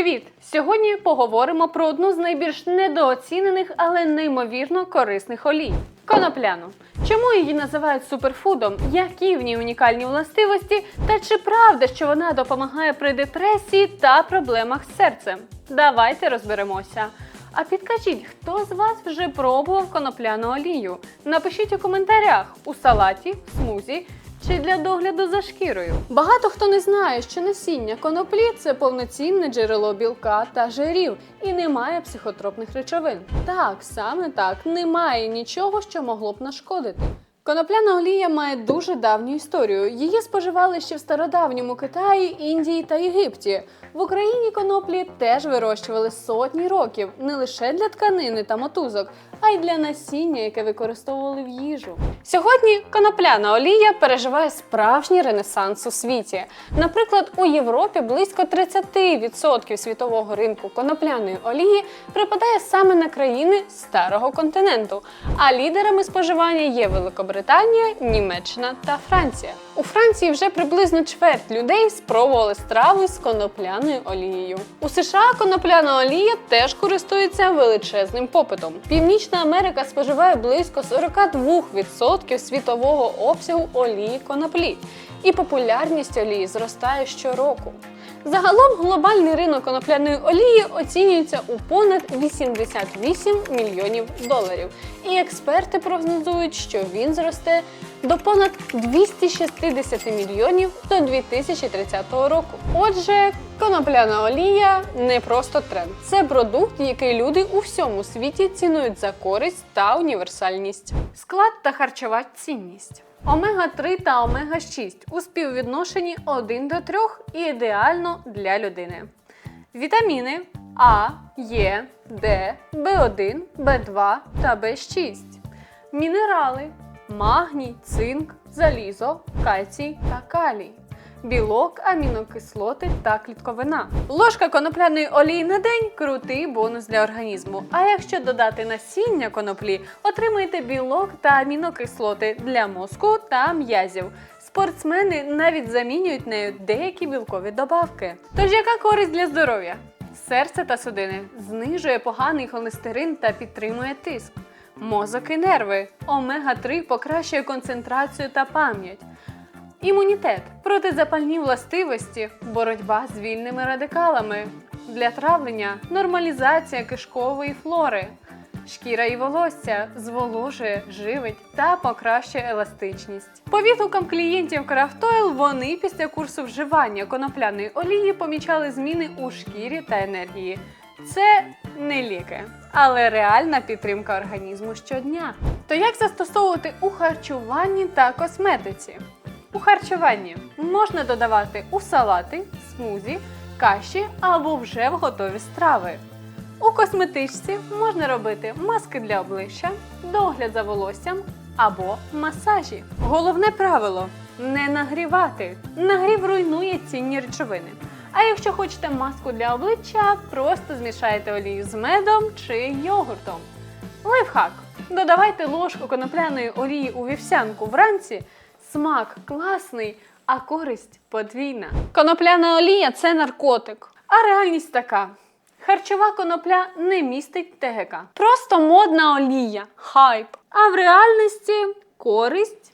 Привіт! Сьогодні поговоримо про одну з найбільш недооцінених, але неймовірно корисних олій конопляну. Чому її називають суперфудом? Які в ній унікальні властивості? Та чи правда, що вона допомагає при депресії та проблемах з серцем? Давайте розберемося. А підкажіть, хто з вас вже пробував конопляну олію? Напишіть у коментарях у салаті, смузі чи для догляду за шкірою. Багато хто не знає, що насіння коноплі це повноцінне джерело білка та жирів і немає психотропних речовин. Так, саме так, немає нічого, що могло б нашкодити. Конопляна олія має дуже давню історію. Її споживали ще в стародавньому Китаї, Індії та Єгипті. В Україні коноплі теж вирощували сотні років не лише для тканини та мотузок, й для насіння, яке використовували в їжу. Сьогодні конопляна олія переживає справжній ренесанс у світі. Наприклад, у Європі близько 30% світового ринку конопляної олії припадає саме на країни старого континенту. А лідерами споживання є Великобританія, Німеччина та Франція. У Франції вже приблизно чверть людей спробували страви з конопляною олією. У США конопляна олія теж користується величезним попитом. Північна Америка споживає близько 42% світового обсягу олії коноплі, і популярність олії зростає щороку. Загалом глобальний ринок конопляної олії оцінюється у понад 88 мільйонів доларів. І експерти прогнозують, що він зросте до понад 260 мільйонів до 2030 року. Отже, конопляна олія не просто тренд, це продукт, який люди у всьому світі цінують за користь та універсальність. Склад та харчова цінність. Омега-3 та омега-6 у співвідношенні 1 до 3 і ідеально для людини. Вітаміни А, Е, Д, В1, В2 та В6. Мінерали магній, цинк, залізо, кальцій та калій. Білок, амінокислоти та клітковина. Ложка конопляної олії на день крутий бонус для організму. А якщо додати насіння коноплі, отримаєте білок та амінокислоти для мозку та м'язів. Спортсмени навіть замінюють нею деякі білкові добавки. Тож яка користь для здоров'я? Серце та судини знижує поганий холестерин та підтримує тиск. Мозок і нерви. Омега-3 покращує концентрацію та пам'ять. Імунітет, протизапальні властивості, боротьба з вільними радикалами. Для травлення нормалізація кишкової флори. Шкіра і волосся зволожує, живить та покращує еластичність. По відгукам клієнтів Крафтойл вони після курсу вживання конопляної олії помічали зміни у шкірі та енергії. Це не ліки, але реальна підтримка організму щодня. То як застосовувати у харчуванні та косметиці? У харчуванні можна додавати у салати, смузі, каші або вже в готові страви. У косметичці можна робити маски для обличчя, догляд за волоссям або масажі. Головне правило не нагрівати. Нагрів руйнує цінні речовини. А якщо хочете маску для обличчя, просто змішайте олію з медом чи йогуртом. Лайфхак. Додавайте ложку конопляної олії у вівсянку вранці. Смак класний, а користь подвійна. Конопляна олія це наркотик. А реальність така. Харчова конопля не містить ТГК. Просто модна олія, хайп. А в реальності користь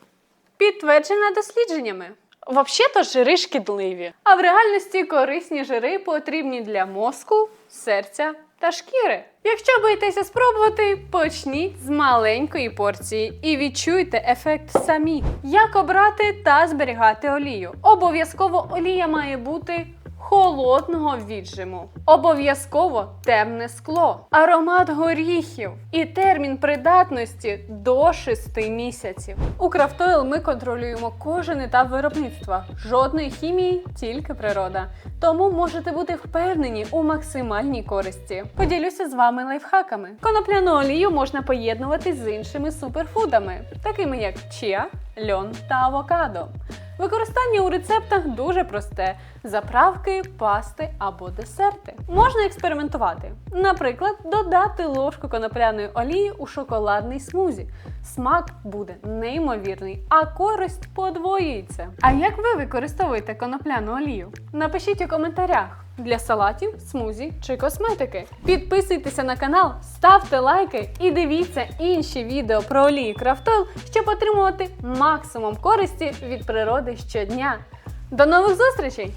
підтверджена дослідженнями. Взагалі-то жири шкідливі. А в реальності корисні жири потрібні для мозку, серця та шкіри. Якщо боїтеся спробувати, почніть з маленької порції і відчуйте ефект самі. Як обрати та зберігати олію? Обов'язково олія має бути холодного віджиму. Обов'язково темне скло, аромат горіхів і термін придатності до 6 місяців. У Крафтойл ми контролюємо кожен етап виробництва. Жодної хімії, тільки природа. Тому можете бути впевнені у максимальній користі. Поділюся з вами лайфхаками. Конопляну олію можна поєднувати з іншими суперфудами, такими як чіа, льон та авокадо. Використання у рецептах дуже просте: заправки, пасти або десерти. Можна експериментувати. Наприклад, додати ложку конопляної олії у шоколадний смузі. Смак буде неймовірний, а користь подвоюється. А як ви використовуєте конопляну олію? Напишіть у коментарях. Для салатів, смузі чи косметики. Підписуйтеся на канал, ставте лайки і дивіться інші відео про олії Крафтол, щоб отримувати максимум користі від природи щодня. До нових зустрічей!